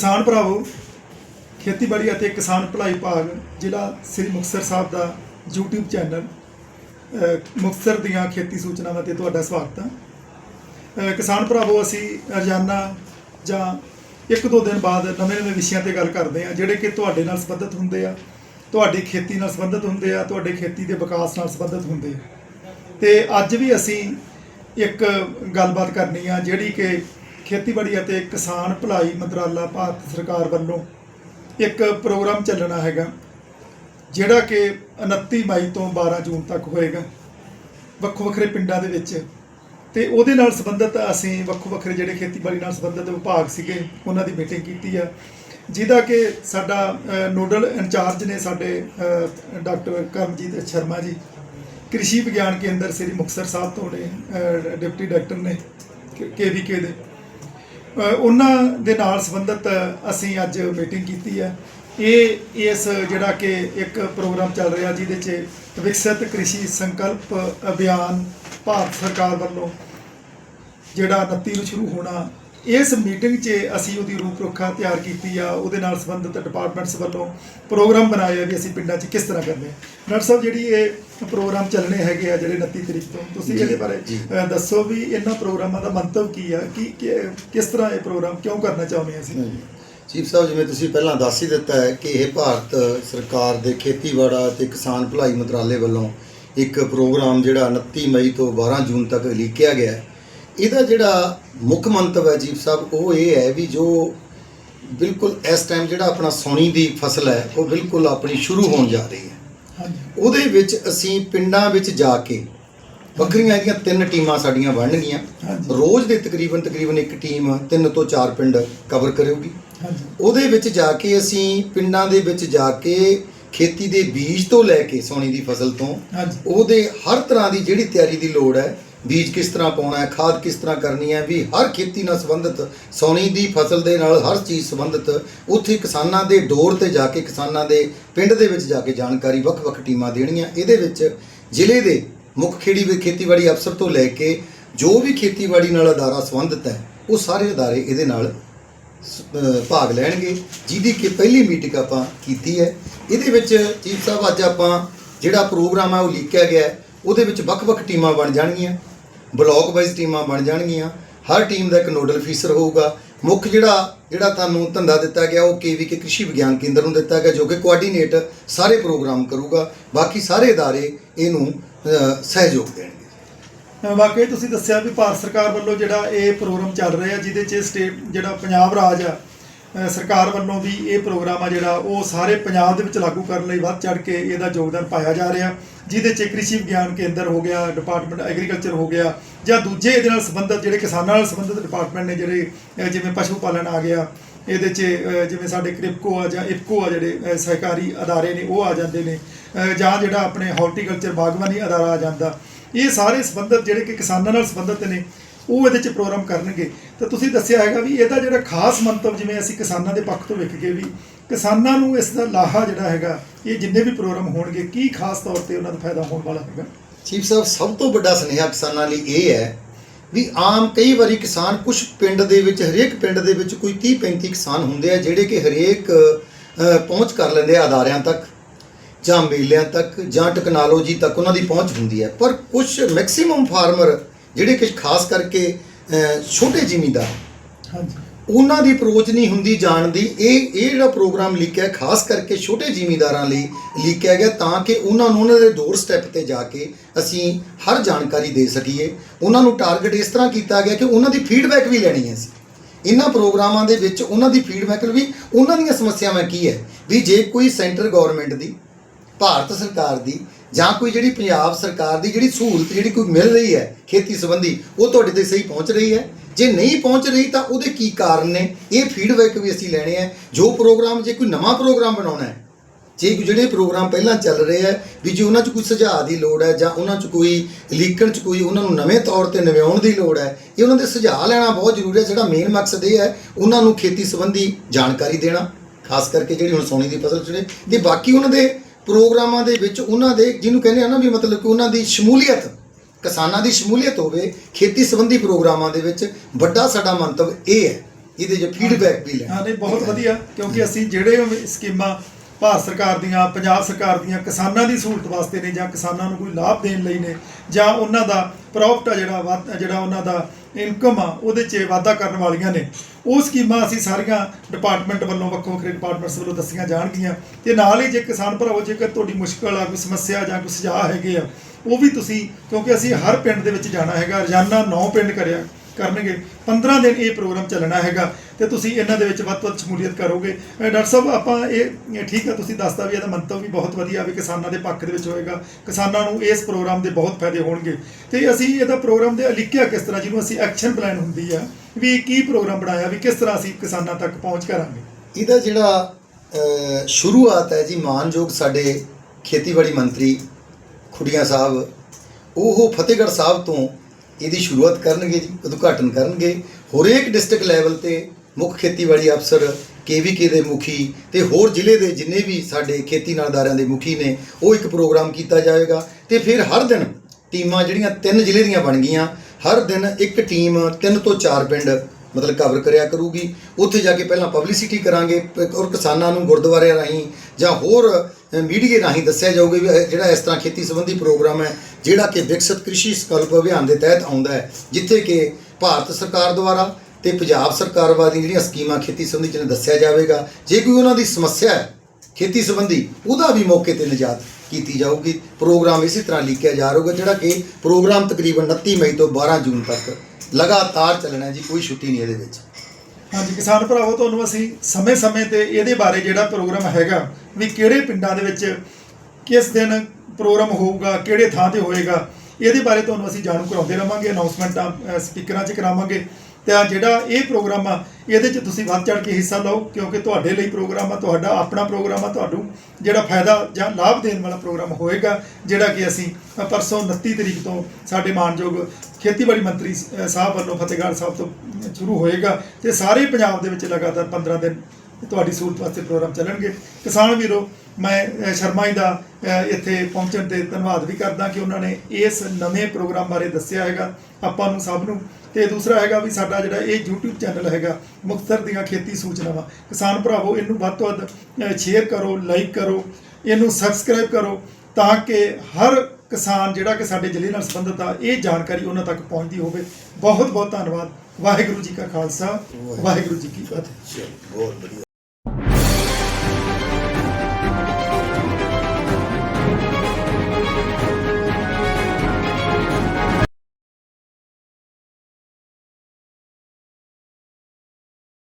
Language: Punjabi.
ਕਿਸਾਨ ਭਰਾਵੋ, ਖੇਤੀਬਾੜੀ ਅਤੇ ਕਿਸਾਨ ਭਲਾਈ ਵਿਭਾਗ ਜ਼ਿਲ੍ਹਾ ਸ੍ਰੀ ਮੁਕਤਸਰ ਸਾਹਿਬ ਦਾ YouTube ਚੈਨਲ ਮੁਕਤਸਰ ਦੀਆਂ ਖੇਤੀ ਸੂਚਨਾਵਾਂ ਤੇ ਤੁਹਾਡਾ ਸਵਾਗਤ ਹੈ। ਕਿਸਾਨ ਭਰਾਵੋ, ਅਸੀਂ ਰੋਜ਼ਾਨਾ ਜਾਂ ਇੱਕ ਦੋ ਦਿਨ ਬਾਅਦ ਨਵੇਂ-ਨਵੇਂ ਵਿਸ਼ਿਆਂ ਤੇ ਗੱਲ ਕਰਦੇ ਆ ਜਿਹੜੇ ਕਿ ਤੁਹਾਡੇ ਨਾਲ ਸੰਬੰਧਿਤ ਹੁੰਦੇ ਆ, ਤੁਹਾਡੀ ਖੇਤੀ ਨਾਲ ਸੰਬੰਧਿਤ ਹੁੰਦੇ ਆ, ਤੁਹਾਡੇ ਖੇਤੀ ਦੇ ਵਿਕਾਸ ਨਾਲ ਸੰਬੰਧਿਤ ਹੁੰਦੇ ਆ। ਤੇ ਅੱਜ ਵੀ ਅਸੀਂ ਇੱਕ ਗੱਲਬਾਤ ਕਰਨੀ ਆ, ਜਿਹੜੀ ਕਿ ਖੇਤੀਬਾੜੀ ਅਤੇ ਕਿਸਾਨ ਭਲਾਈ ਮੰਤਰਾਲਾ ਭਾਰਤ ਸਰਕਾਰ ਵੱਲੋਂ ਇੱਕ ਪ੍ਰੋਗਰਾਮ ਚੱਲਣਾ ਹੈਗਾ, ਜਿਹੜਾ ਕਿ 29 ਮਈ ਤੋਂ 12 ਜੂਨ ਤੱਕ ਹੋਏਗਾ, ਵੱਖੋ ਵੱਖਰੇ ਪਿੰਡਾਂ ਦੇ ਵਿੱਚ। ਤੇ ਉਹਦੇ ਨਾਲ ਸੰਬੰਧਿਤ ਅਸੀਂ ਵੱਖੋ ਵੱਖਰੇ ਜਿਹੜੇ ਖੇਤੀਬਾੜੀ ਨਾਲ ਸੰਬੰਧਿਤ ਵਿਭਾਗ ਸੀਗੇ, ਉਹਨਾਂ ਦੀ ਮੀਟਿੰਗ ਕੀਤੀ ਆ। ਜਿਹਦਾ ਕਿ ਸਾਡਾ ਨੋਡਲ ਇੰਚਾਰਜ ਨੇ ਸਾਡੇ ਡਾਕਟਰ ਕਰਮਜੀਤ ਸ਼ਰਮਾ ਜੀ, ਕ੍ਰਿਸ਼ੀ ਵਿਗਿਆਨ ਕੇਂਦਰ ਸ੍ਰੀ ਮੁਕਤਸਰ ਸਾਹਿਬ ਤੋਂ ਨੇ ਡਿਪਟੀ ਡਾਇਰੈਕਟਰ ਨੇ ਕੇਵੀਕੇ ਦੇ। ਉਹਨਾਂ ਦੇ ਨਾਲ ਸੰਬੰਧਿਤ ਅਸੀਂ ਅੱਜ ਮੀਟਿੰਗ ਕੀਤੀ ਹੈ। ਇਹ ਇਸ ਜਿਹੜਾ ਕਿ ਇੱਕ ਪ੍ਰੋਗਰਾਮ ਚੱਲ ਰਿਹਾ ਜਿਹਦੇ 'ਚ ਵਿਕਸਿਤ ਕ੍ਰਿਸ਼ੀ ਸੰਕਲਪ ਅਭਿਆਨ ਭਾਰਤ ਸਰਕਾਰ ਵੱਲੋਂ ਜਿਹੜਾ 29 ਨੂੰ ਸ਼ੁਰੂ ਹੋਣਾ ਇਸ ਮੀਟਿੰਗ 'ਚ ਅਸੀਂ ਉਹਦੀ ਰੂਪਰੇਖਾ ਤਿਆਰ ਕੀਤੀ ਆ ਉਹਦੇ ਨਾਲ ਸੰਬੰਧਿਤ ਡਿਪਾਰਟਮੈਂਟਸ ਵੱਲੋਂ ਪ੍ਰੋਗਰਾਮ ਬਣਾਏ ਆ ਵੀ ਅਸੀਂ ਪਿੰਡਾਂ 'ਚ ਕਿਸ ਤਰ੍ਹਾਂ ਕਰਨੇ ਆ ਡਾਕਟਰ ਸਾਹਿਬ ਜਿਹੜੀ ਇਹ ਪ੍ਰੋਗਰਾਮ ਚੱਲਣੇ ਹੈਗੇ ਆ ਜਿਹੜੇ 29 ਤਰੀਕ ਤੋਂ ਤੁਸੀਂ ਇਹਦੇ ਬਾਰੇ ਦੱਸੋ ਵੀ ਇਹਨਾਂ ਪ੍ਰੋਗਰਾਮਾਂ ਦਾ ਮੰਤਵ ਕੀ ਆ ਕੀ ਕੀ- ਕਿਸ ਤਰ੍ਹਾਂ ਇਹ ਪ੍ਰੋਗਰਾਮ ਕਿਉਂ ਕਰਨਾ ਚਾਹੁੰਦੇ ਆ ਅਸੀਂ? ਚੀਫ ਸਾਹਿਬ ਜਿਵੇਂ ਤੁਸੀਂ ਪਹਿਲਾਂ ਦੱਸ ਹੀ ਦਿੱਤਾ ਹੈ ਕਿ ਇਹ ਭਾਰਤ ਸਰਕਾਰ ਦੇ ਖੇਤੀਬਾੜਾ ਤੇ ਕਿਸਾਨ ਭਲਾਈ ਮੰਤਰਾਲੇ ਵੱਲੋਂ ਇੱਕ ਪ੍ਰੋਗਰਾਮ ਜਿਹੜਾ 29 ਮਈ ਤੋਂ 12 ਜੂਨ ਤੱਕ ਲਿਖਿਆ ਗਿਆ ਹੈ। ਇਹਦਾ ਜਿਹੜਾ ਮੁੱਖ ਮੰਤਵ ਹੈ ਚੀਫ ਸਾਹਿਬ ਉਹ ਇਹ ਹੈ ਵੀ ਜੋ ਬਿਲਕੁਲ ਇਸ ਟਾਈਮ ਜਿਹੜਾ ਆਪਣਾ ਸੌਣੀ ਦੀ ਫਸਲ ਹੈ ਉਹ ਬਿਲਕੁਲ ਆਪਣੀ ਸ਼ੁਰੂ ਹੋਣ ਜਾ ਰਹੀ ਹੈ। ਉਹਦੇ ਵਿੱਚ ਅਸੀਂ ਪਿੰਡਾਂ ਵਿੱਚ ਜਾ ਕੇ ਵੱਖਰੀਆਂ ਇਹਦੀਆਂ ਤਿੰਨ ਟੀਮਾਂ ਸਾਡੀਆਂ ਬਣਨਗੀਆਂ। ਰੋਜ਼ ਦੇ ਤਕਰੀਬਨ ਤਕਰੀਬਨ ਇੱਕ ਟੀਮ ਤਿੰਨ ਤੋਂ ਚਾਰ ਪਿੰਡ ਕਵਰ ਕਰੇਗੀ। ਉਹਦੇ ਵਿੱਚ ਜਾ ਕੇ ਅਸੀਂ ਪਿੰਡਾਂ ਦੇ ਵਿੱਚ ਜਾ ਕੇ ਖੇਤੀ ਦੇ ਬੀਜ ਤੋਂ ਲੈ ਕੇ ਸੋਣੀ ਦੀ ਫਸਲ ਤੋਂ ਉਹਦੇ ਹਰ ਤਰ੍ਹਾਂ ਦੀ ਜਿਹੜੀ ਤਿਆਰੀ ਦੀ ਲੋੜ ਹੈ ਬੀਜ ਕਿਸ ਤਰ੍ਹਾਂ ਪਾਉਣਾ ਹੈ, ਖਾਦ ਕਿਸ ਤਰ੍ਹਾਂ ਕਰਨੀ ਹੈ, ਵੀ ਹਰ ਖੇਤੀ ਨਾਲ ਸੰਬੰਧਿਤ, ਸੋਣੀ ਦੀ ਫਸਲ ਦੇ ਨਾਲ ਹਰ ਚੀਜ਼ ਸੰਬੰਧਿਤ, ਉੱਥੇ ਕਿਸਾਨਾਂ ਦੇ ਡੋਰ ਤੇ ਜਾ ਕੇ ਕਿਸਾਨਾਂ ਦੇ ਪਿੰਡ ਦੇ ਵਿੱਚ ਜਾ ਕੇ ਜਾਣਕਾਰੀ ਵੱਖ-ਵੱਖ ਟੀਮਾਂ ਦੇਣੀਆਂ। ਇਹਦੇ ਵਿੱਚ ਜ਼ਿਲ੍ਹੇ ਦੇ ਮੁੱਖ ਖੇੜੀ ਵੀ, ਖੇਤੀਬਾੜੀ ਅਫਸਰ ਤੋਂ ਲੈ ਕੇ ਜੋ ਵੀ ਖੇਤੀਬਾੜੀ ਨਾਲ ਅਦਾਰਾ ਸੰਬੰਧਿਤ ਹੈ, ਉਹ ਸਾਰੇ ਅਦਾਰੇ ਇਹਦੇ ਨਾਲ ਭਾਗ ਲੈਣਗੇ, ਜਿਹਦੀ ਕਿ ਪਹਿਲੀ ਮੀਟਿੰਗ ਆਪਾਂ ਕੀਤੀ ਹੈ। ਇਹਦੇ ਵਿੱਚ ਚੀਫ ਸਾਹਿਬ, ਅੱਜ ਆਪਾਂ ਜਿਹੜਾ ਪ੍ਰੋਗਰਾਮ ਹੈ ਉਹ ਲਿਖਿਆ ਗਿਆ ਉਹਦੇ ਵਿੱਚ ਵੱਖ-ਵੱਖ ਟੀਮਾਂ ਬਣ ਜਾਣਗੀਆਂ। ਬਲਾਕ ਵਾਈਜ਼ ਟੀਮਾਂ ਬਣ ਜਾਣਗੀਆਂ। ਹਰ ਟੀਮ ਦਾ ਇੱਕ ਨੋਡਲ ਅਫੀਸਰ ਹੋਊਗਾ। ਮੁੱਖ ਜਿਹੜਾ ਜਿਹੜਾ ਤੁਹਾਨੂੰ ਧੰਦਾ ਦਿੱਤਾ ਗਿਆ ਉਹ ਕੇਵੀਕੇ ਕ੍ਰਿਸ਼ੀ ਵਿਗਿਆਨ ਕੇਂਦਰ ਨੂੰ ਦਿੱਤਾ ਗਿਆ ਜੋ ਕਿ ਕੋਆਰਡੀਨੇਟ ਸਾਰੇ ਪ੍ਰੋਗਰਾਮ ਕਰੂਗਾ। ਬਾਕੀ ਸਾਰੇ ਅਦਾਰੇ ਇਹਨੂੰ ਸਹਿਯੋਗ ਦੇਣਗੇ। ਅ, ਵਾਕਈ ਤੁਸੀਂ ਦੱਸਿਆ ਵੀ ਭਾਰਤ ਸਰਕਾਰ ਵੱਲੋਂ ਜਿਹੜਾ ਇਹ ਪ੍ਰੋਗਰਾਮ ਚੱਲ ਰਿਹਾ ਜਿਹਦੇ 'ਚ ਸਟੇਟ ਜਿਹੜਾ ਪੰਜਾਬ ਰਾਜ ਆ ਸਰਕਾਰ ਵੱਲੋਂ ਵੀ ਇਹ ਪ੍ਰੋਗਰਾਮ ਆ ਜਿਹੜਾ ਉਹ ਸਾਰੇ ਪੰਜਾਬ ਦੇ ਵਿੱਚ ਲਾਗੂ ਕਰਨ ਲਈ ਵੱਧ ਚੜ ਕੇ ਇਹਦਾ ਯੋਗਦਾਨ ਪਾਇਆ ਜਾ ਰਿਹਾ। ਜਿਹਦੇ 'ਚ ਕ੍ਰਿਸ਼ੀ ਵਿਗਿਆਨ ਕੇਂਦਰ ਹੋ ਗਿਆ ਡਿਪਾਰਟਮੈਂਟ ਐਗਰੀਕਲਚਰ ਹੋ ਗਿਆ, ਜਾਂ ਦੂਜੇ ਇਹਦੇ ਨਾਲ ਸੰਬੰਧਿਤ ਜਿਹੜੇ ਕਿਸਾਨਾਂ ਨਾਲ ਸੰਬੰਧਿਤ ਡਿਪਾਰਟਮੈਂਟ ਨੇ ਜਿਹੜੇ ਜਿਵੇਂ ਪਸ਼ੂ ਪਾਲਣ ਆ ਗਿਆ, ਇਹਦੇ 'ਚ ਜਿਵੇਂ ਸਾਡੇ ਕ੍ਰਿਪਕੋ ਆ ਜਾਂ ਇਪਕੋ ਆ ਜਿਹੜੇ ਸਹਿਕਾਰੀ ਅਦਾਰੇ ਨੇ, ਉਹ ਆ ਜਾਂਦੇ ਨੇ ਜਾਂ ਜਿਹੜਾ ਆਪਣੇ ਹਾਰਟੀਕਲਚਰ ਬਾਗਬਾਨੀ ਅਦਾਰਾ ਆ ਜਾਂਦਾ, ਇਹ ਸਾਰੇ ਸੰਬੰਧਿਤ ਜਿਹੜੇ ਕਿ ਕਿਸਾਨਾਂ ਨਾਲ ਸੰਬੰਧਿਤ ਨੇ ਉਹ ਇਹਦੇ 'ਚ ਪ੍ਰੋਗਰਾਮ ਕਰਨਗੇ। ਤਾਂ ਤੁਸੀਂ ਦੱਸਿਆ ਹੈਗਾ ਵੀ ਇਹਦਾ ਜਿਹੜਾ ਖਾਸ ਮੰਤਵ ਜਿਵੇਂ ਅਸੀਂ ਕਿਸਾਨਾਂ ਦੇ ਪੱਖ ਤੋਂ ਵੇਖ ਕੇ ਵੀ ਕਿਸਾਨਾਂ ਨੂੰ ਇਸ ਦਾ ਲਾਹਾ ਜਿਹੜਾ ਹੈਗਾ, ਇਹ ਜਿੰਨੇ ਵੀ ਪ੍ਰੋਗਰਾਮ ਹੋਣਗੇ, ਕੀ ਖਾਸ ਤੌਰ ਤੇ ਉਹਨਾਂ ਦਾ ਫਾਇਦਾ ਹੋਣ ਵਾਲਾ ਹੈਗਾ? ਚੀਫ ਸਾਹਿਬ, ਸਭ ਤੋਂ ਵੱਡਾ ਸੁਨੇਹਾ ਕਿਸਾਨਾਂ ਲਈ ਇਹ ਹੈ ਵੀ ਆਮ ਕਈ ਵਾਰੀ ਕਿਸਾਨ ਕੁਝ ਪਿੰਡ ਦੇ ਵਿੱਚ, ਹਰੇਕ ਪਿੰਡ ਦੇ ਵਿੱਚ ਕੋਈ 30 35 ਕਿਸਾਨ ਹੁੰਦੇ ਆ, ਜਿਹੜੇ ਕਿ ਹਰੇਕ ਪਹੁੰਚ ਕਰ ਲੈਂਦੇ ਆ ਅਦਾਰਿਆਂ ਤੱਕ ਜਾਂ ਮੇਲਿਆਂ ਤੱਕ ਜਾਂ ਟੈਕਨੋਲੋਜੀ ਤੱਕ ਉਹਨਾਂ ਦੀ ਪਹੁੰਚ ਹੁੰਦੀ ਹੈ। ਪਰ ਕੁਝ ਮੈਕਸਿਮਮ ਫਾਰਮਰ ਜਿਹੜੇ ਕਿ ਖਾਸ ਕਰਕੇ ਛੋਟੇ ਜ਼ਿਮੀਂਦਾਰ ਹਾਂਜੀ। ਉਹਨਾਂ ਦੀ ਅਪਰੋਚ ਨਹੀਂ ਹੁੰਦੀ ਜਾਣ ਦੀ। ਇਹ ਇਹ ਜਿਹੜਾ ਪ੍ਰੋਗਰਾਮ ਲਿਖਿਆ ਖਾਸ ਕਰਕੇ ਛੋਟੇ ਜ਼ਿਮੀਂਦਾਰਾਂ ਲਈ ਲਿਖਿਆ ਗਿਆ ਤਾਂ ਕਿ ਉਹਨਾਂ ਨੂੰ ਉਹਨਾਂ ਦੇ ਡੋਰ ਸਟੈਪ ਤੇ ਜਾ ਕੇ ਅਸੀਂ ਹਰ ਜਾਣਕਾਰੀ ਦੇ ਸਕੀਏ। ਉਹਨਾਂ ਨੂੰ ਟਾਰਗੇਟ ਇਸ ਤਰ੍ਹਾਂ ਕੀਤਾ ਗਿਆ ਕਿ ਉਹਨਾਂ ਦੀ ਫੀਡਬੈਕ ਵੀ ਲੈਣੀ ਹੈ ਅਸੀਂ। ਇਹਨਾਂ ਪ੍ਰੋਗਰਾਮਾਂ ਦੇ ਵਿੱਚ ਉਹਨਾਂ ਦੀ ਫੀਡਬੈਕ ਵੀ ਉਹਨਾਂ ਦੀਆਂ ਸਮੱਸਿਆਵਾਂ ਕੀ ਹੈ? ਵੀ ਜੇ ਕੋਈ ਸੈਂਟਰ ਗਵਰਨਮੈਂਟ ਦੀ ਭਾਰਤ ਸਰਕਾਰ ਦੀ ਜਾਂ ਕੋਈ ਜਿਹੜੀ ਪੰਜਾਬ ਸਰਕਾਰ ਦੀ ਜਿਹੜੀ ਸਹੂਲਤ ਜਿਹੜੀ ਕੋਈ ਮਿਲ ਰਹੀ ਹੈ ਖੇਤੀ ਸੰਬੰਧੀ, ਉਹ ਤੁਹਾਡੇ ਤੇ ਸਹੀ ਪਹੁੰਚ ਰਹੀ ਹੈ। ਜੇ ਨਹੀਂ ਪਹੁੰਚ ਰਹੀ ਤਾਂ ਉਹਦੇ ਕੀ ਕਾਰਨ ਨੇ? ਇਹ ਫੀਡਬੈਕ ਵੀ ਅਸੀਂ ਲੈਣੇ ਆ ਜੋ ਪ੍ਰੋਗਰਾਮ, ਜੇ ਕੋਈ ਨਵਾਂ ਪ੍ਰੋਗਰਾਮ ਬਣਾਉਣਾ ਹੈ, ਜੇ ਜਿਹੜੇ ਪ੍ਰੋਗਰਾਮ ਪਹਿਲਾਂ ਚੱਲ ਰਹੇ ਆ ਵੀ ਜੇ ਉਹਨਾਂ 'ਚ ਕੋਈ ਸੁਝਾਅ ਦੀ ਲੋੜ ਹੈ, ਜਾਂ ਉਹਨਾਂ 'ਚ ਕੋਈ ਲੀਕਣ 'ਚ ਕੋਈ ਉਹਨਾਂ ਨੂੰ ਨਵੇਂ ਤੌਰ ਤੇ ਨਵਿਆਉਣ ਦੀ ਲੋੜ ਹੈ, ਇਹ ਉਹਨਾਂ ਦੇ ਸੁਝਾਅ ਲੈਣਾ ਬਹੁਤ ਜ਼ਰੂਰੀ ਹੈ। ਜਿਹੜਾ ਮੇਨ ਮਕਸਦ ਇਹ ਹੈ, ਉਹਨਾਂ ਨੂੰ ਖੇਤੀ ਸੰਬੰਧੀ ਜਾਣਕਾਰੀ ਦੇਣਾ, ਖਾਸ ਕਰਕੇ ਜਿਹੜੀ ਹੁਣ ਸੋਨੀ ਦੀ ਫਸਲ ਜਿਹੜੇ, ਤੇ ਬਾਕੀ ਉਹਨਾਂ ਦੇ ਪ੍ਰੋਗਰਾਮਾਂ ਦੇ ਵਿੱਚ ਉਹਨਾਂ ਦੇ ਜਿਹਨੂੰ ਕਹਿੰਦੇ ਆ ਨਾ ਵੀ ਮਤਲਬ ਕਿ ਉਹਨਾਂ ਦੀ ਸ਼ਮੂਲੀਅਤ ਕਿਸਾਨਾਂ ਦੀ ਸ਼ਮੂਲੀਅਤ ਹੋਵੇ ਖੇਤੀ ਸੰਬੰਧੀ ਪ੍ਰੋਗਰਾਮਾਂ ਦੇ ਵਿੱਚ ਵੱਡਾ ਸਾਡਾ ਮੰਤਵ ਇਹ ਹੈ ਇਹਦੇ ਜੋ ਫੀਡਬੈਕ ਵੀ ਲੈਣਾ ਹਾਂ ਨਹੀਂ ਬਹੁਤ ਵਧੀਆ ਕਿਉਂਕਿ ਅਸੀਂ ਜਿਹੜੇ ਸਕੀਮਾਂ ਭਾਰਤ ਸਰਕਾਰ ਦੀਆਂ ਪੰਜਾਬ ਸਰਕਾਰ ਦੀਆਂ ਕਿਸਾਨਾਂ ਦੀ ਸਹੂਲਤ ਵਾਸਤੇ ਨੇ ਜਾਂ ਕਿਸਾਨਾਂ ਨੂੰ ਕੋਈ ਲਾਭ ਦੇਣ ਲਈ ਨੇ ਜਾਂ ਉਹਨਾਂ ਦਾ ਪ੍ਰੋਫਿਟ ਆ ਜਿਹੜਾ ਜਿਹੜਾ ਉਹਨਾਂ ਦਾ ਇਨਕਮ ਆ, ਉਹਦੇ 'ਚ ਵਾਧਾ ਕਰਨ ਵਾਲੀਆਂ ਨੇ। ਉਹ ਸਕੀਮਾਂ ਅਸੀਂ ਸਾਰੀਆਂ ਡਿਪਾਰਟਮੈਂਟ ਵੱਲੋਂ, ਵੱਖੋ ਵੱਖਰੇ ਡਿਪਾਰਟਮੈਂਟਸ ਵੱਲੋਂ ਦੱਸੀਆਂ ਜਾਣਗੀਆਂ। ਤੇ ਨਾਲ ਹੀ ਜੇ ਕਿਸਾਨ ਭਰਾਵੋ, ਜੇਕਰ ਤੁਹਾਡੀ ਮੁਸ਼ਕਲ ਆ, ਕੋਈ ਸਮੱਸਿਆ ਜਾਂ ਕੋਈ ਸੁਝਾਅ ਹੈਗੇ ਆ, ਉਹ ਵੀ ਤੁਸੀਂ, ਕਿਉਂਕਿ ਅਸੀਂ ਹਰ ਪਿੰਡ ਦੇ ਵਿੱਚ ਜਾਣਾ ਹੈਗਾ, ਰੋਜ਼ਾਨਾ 9 ਪਿੰਡ ਕਰਿਆ। ਕਰਨਗੇ। 15 ਦਿਨ ਇਹ ਪ੍ਰੋਗਰਾਮ ਚੱਲਣਾ ਹੈਗਾ ਤੇ ਤੁਸੀਂ ਇਹਨਾਂ ਦੇ ਵਿੱਚ ਵੱਧ ਤੋਂ ਵੱਧ ਸ਼ਮੂਲੀਅਤ ਕਰੋਗੇ। ਡਾਕਟਰ ਸਾਹਿਬ, ਆਪਾਂ ਇਹ ਠੀਕ ਆ, ਤੁਸੀਂ ਦੱਸਦਾ ਵੀ ਇਹਦਾ ਮੰਤਵ ਵੀ ਬਹੁਤ ਵਧੀਆ ਵੀ ਕਿਸਾਨਾਂ ਦੇ ਪੱਖ ਦੇ ਵਿੱਚ ਹੋਏਗਾ। ਕਿਸਾਨਾਂ ਨੂੰ ਇਸ ਪ੍ਰੋਗਰਾਮ ਦੇ ਬਹੁਤ ਫਾਇਦੇ ਹੋਣਗੇ। ਤੇ ਅਸੀਂ ਇਹਦਾ ਪ੍ਰੋਗਰਾਮ ਦੇ ਅਲਿਖਿਆ ਕਿਸ ਤਰ੍ਹਾਂ, ਜਿਹਨੂੰ ਅਸੀਂ ਐਕਸ਼ਨ ਪਲਾਨ ਹੁੰਦੀ ਆ, ਵੀ ਕੀ ਪ੍ਰੋਗਰਾਮ ਬਣਾਇਆ, ਵੀ ਕਿਸ ਤਰ੍ਹਾਂ ਅਸੀਂ ਕਿਸਾਨਾਂ ਤੱਕ ਪਹੁੰਚ ਕਰਾਂਗੇ। ਇਹਦਾ ਜਿਹੜਾ ਸ਼ੁਰੂਆਤ ਹੈ ਜੀ, ਮਾਨਯੋਗ ਸਾਡੇ ਖੇਤੀਬਾੜੀ ਮੰਤਰੀ ਖੁੱਡੀਆਂ ਸਾਹਿਬ, ਉਹ ਫਤਿਹਗੜ੍ਹ ਸਾਹਿਬ ਤੋਂ ਇਹਦੀ ਸ਼ੁਰੂਆਤ ਕਰਨਗੇ ਜੀ, ਉਦਘਾਟਨ ਕਰਨਗੇ। ਹਰੇਕ ਡਿਸਟ੍ਰਿਕਟ ਲੈਵਲ ਤੇ ਮੁੱਖ ਖੇਤੀਬਾੜੀ ਅਫਸਰ ਕੇਵੀਕੇ ਦੇ ਮੁਖੀ ਤੇ ਹੋਰ ਜ਼ਿਲ੍ਹੇ ਦੇ ਜਿੰਨੇ ਵੀ ਸਾਡੇ ਖੇਤੀ ਨਾਲਦਾਰਿਆਂ ਦੇ ਮੁਖੀ ਨੇ, ਉਹ ਇੱਕ ਪ੍ਰੋਗਰਾਮ ਕੀਤਾ ਜਾਏਗਾ। ਤੇ ਫਿਰ ਹਰ ਦਿਨ ਟੀਮਾਂ ਜਿਹੜੀਆਂ ਤਿੰਨ ਜ਼ਿਲ੍ਹੇ ਦੀਆਂ ਬਣ ਗਈਆਂ, ਹਰ ਦਿਨ ਇੱਕ ਟੀਮ ਤਿੰਨ ਤੋਂ ਚਾਰ ਪਿੰਡ ਮਤਲਬ ਕਵਰ ਕਰਿਆ ਕਰੂਗੀ। ਉੱਥੇ ਜਾ ਕੇ ਪਹਿਲਾਂ ਪਬਲਿਸਿਟੀ ਕਰਾਂਗੇ ਔਰ ਕਿਸਾਨਾਂ ਨੂੰ ਗੁਰਦੁਆਰਿਆਂ ਰਾਹੀਂ ਜਾਂ ਹੋਰ ਮੀਡੀਆ ਰਾਹੀਂ ਦੱਸਿਆ ਜਾਊਗਾ ਵੀ ਜਿਹੜਾ ਇਸ ਤਰ੍ਹਾਂ ਖੇਤੀ ਸੰਬੰਧੀ ਪ੍ਰੋਗਰਾਮ ਹੈ ਜਿਹੜਾ ਕਿ ਵਿਕਸਿਤ ਕ੍ਰਿਸ਼ੀ ਸੰਕਲਪ ਅਭਿਆਨ ਦੇ ਤਹਿਤ ਆਉਂਦਾ ਹੈ, ਜਿੱਥੇ ਕਿ ਭਾਰਤ ਸਰਕਾਰ ਦੁਆਰਾ ਤੇ ਪੰਜਾਬ ਸਰਕਾਰ ਵਾਲੀ ਜਿਹੜੀਆਂ ਸਕੀਮਾਂ ਖੇਤੀ ਸੰਬੰਧੀ ਜਿਹਨਾਂ ਦੱਸਿਆ ਜਾਵੇਗਾ, ਜੇ ਕੋਈ ਉਹਨਾਂ ਦੀ ਸਮੱਸਿਆ ਹੈ ਖੇਤੀ ਸੰਬੰਧੀ, ਉਹਦਾ ਵੀ ਮੌਕੇ ਤੇ ਨਿਜਾਤ ਕੀਤੀ ਜਾਊਗੀ। ਪ੍ਰੋਗਰਾਮ ਇਸੇ ਤਰ੍ਹਾਂ ਲਿਖਿਆ ਜਾ ਰਿਹਾ ਜਿਹੜਾ ਕਿ ਪ੍ਰੋਗਰਾਮ ਤਕਰੀਬਨ 29 ਮਈ ਤੋਂ 12 ਜੂਨ ਤੱਕ ਲਗਾਤਾਰ ਚੱਲਣਾ ਜੀ, ਕੋਈ ਛੁੱਟੀ ਨਹੀਂ ਇਹਦੇ ਵਿੱਚ। ਹਾਂਜੀ, ਕਿਸਾਨ ਭਰਾਵੋ, ਤੁਹਾਨੂੰ ਅਸੀਂ ਸਮੇਂ-ਸਮੇਂ ਤੇ ਇਹਦੇ ਬਾਰੇ ਜਿਹੜਾ ਪ੍ਰੋਗਰਾਮ ਹੈਗਾ, ਵੀ ਕਿਹੜੇ ਪਿੰਡਾਂ ਦੇ ਵਿੱਚ ਕਿਸ ਦਿਨ ਪ੍ਰੋਗਰਾਮ ਹੋਊਗਾ, ਕਿਹੜੇ ਥਾਂ ਤੇ ਹੋਏਗਾ, ਇਹਦੇ ਬਾਰੇ ਤੁਹਾਨੂੰ ਅਸੀਂ ਜਾਣੂ ਕਰਾਉਂਦੇ ਰਵਾਂਗੇ ਅਨਾਉਂਸਮੈਂਟਾਂ ਸਪੀਕਰਾਂ 'ਚ ਕਰਾਵਾਂਗੇ। ਤੇ ਆਹ ਜਿਹੜਾ ਇਹ ਪ੍ਰੋਗਰਾਮ ਆ, ਇਹਦੇ 'ਚ ਤੁਸੀਂ ਵੱਧ ਚੜ ਕੇ ਹਿੱਸਾ ਲਓ, ਕਿਉਂਕਿ ਤੁਹਾਡੇ ਲਈ ਪ੍ਰੋਗਰਾਮ ਆ, ਤੁਹਾਡਾ ਆਪਣਾ ਪ੍ਰੋਗਰਾਮ ਆ, ਤੁਹਾਨੂੰ ਜਿਹੜਾ ਫਾਇਦਾ ਜਾਂ ਲਾਭ ਦੇਣ ਵਾਲਾ ਪ੍ਰੋਗਰਾਮ ਹੋਏਗਾ, ਜਿਹੜਾ ਕਿ ਅਸੀਂ ਪਰਸੋਂ 29 ਤਰੀਕ ਤੋਂ ਸਾਡੇ ਮਾਨਯੋਗ ਖੇਤੀਬਾੜੀ ਮੰਤਰੀ ਸਾਹਿਬ ਵੱਲੋਂ ਫਤਿਹਗੜ੍ਹ ਸਾਹਿਬ ਤੋਂ ਸ਼ੁਰੂ ਹੋਏਗਾ, ਤੇ ਸਾਰੇ ਪੰਜਾਬ ਦੇ ਵਿੱਚ ਲਗਾਤਾਰ 15 ਦਿਨ ਤੁਹਾਡੀ ਸਹੂਲਤ ਵਾਸਤੇ ਪ੍ਰੋਗਰਾਮ ਚੱਲਣਗੇ। ਕਿਸਾਨ ਵੀਰੋ ਮੈਂ ਸ਼ਰਮਾ ਜੀ ਦਾ ਇੱਥੇ ਪਹੁੰਚਣ ਤੇ ਧੰਨਵਾਦ ਵੀ ਕਰਦਾ ਕਿ ਉਹਨਾਂ ਨੇ ਇਸ ਨਵੇਂ ਪ੍ਰੋਗਰਾਮ ਬਾਰੇ ਦੱਸਿਆ ਹੈਗਾ ਆਪਾਂ ਨੂੰ ਸਭ ਨੂੰ। ਤੇ ਦੂਸਰਾ ਹੈਗਾ ਵੀ ਸਾਡਾ ਜਿਹੜਾ ਇਹ YouTube ਚੈਨਲ ਹੈਗਾ ਮੁਖਤਰ ਦੀਆਂ ਖੇਤੀ ਸੂਚਨਾਵਾਂ। ਕਿਸਾਨ ਭਰਾਵੋ ਇਹਨੂੰ ਵੱਧ ਤੋਂ ਵੱਧ ਸ਼ੇਅਰ ਕਰੋ ਲਾਈਕ ਕਰੋ ਇਹਨੂੰ ਸਬਸਕ੍ਰਾਈਬ ਕਰੋ ਤਾਂ ਕਿ ਹਰ ਕਿਸਾਨ ਜਿਹੜਾ ਕਿ ਸਾਡੇ ਜ਼ਿਲ੍ਹੇ ਨਾਲ ਸੰਬੰਧਿਤ ਆ ਇਹ ਜਾਣਕਾਰੀ ਉਹਨਾਂ ਤੱਕ ਪਹੁੰਚਦੀ ਹੋਵੇ। ਬਹੁਤ ਬਹੁਤ ਧੰਨਵਾਦ। ਵਾਹਿਗੁਰੂ ਜੀ ਕਾ ਖਾਲਸਾ ਵਾਹਿਗੁਰੂ ਜੀ ਕੀ ਫਤਿਹ। ਬਹੁਤ ਵਧੀਆ।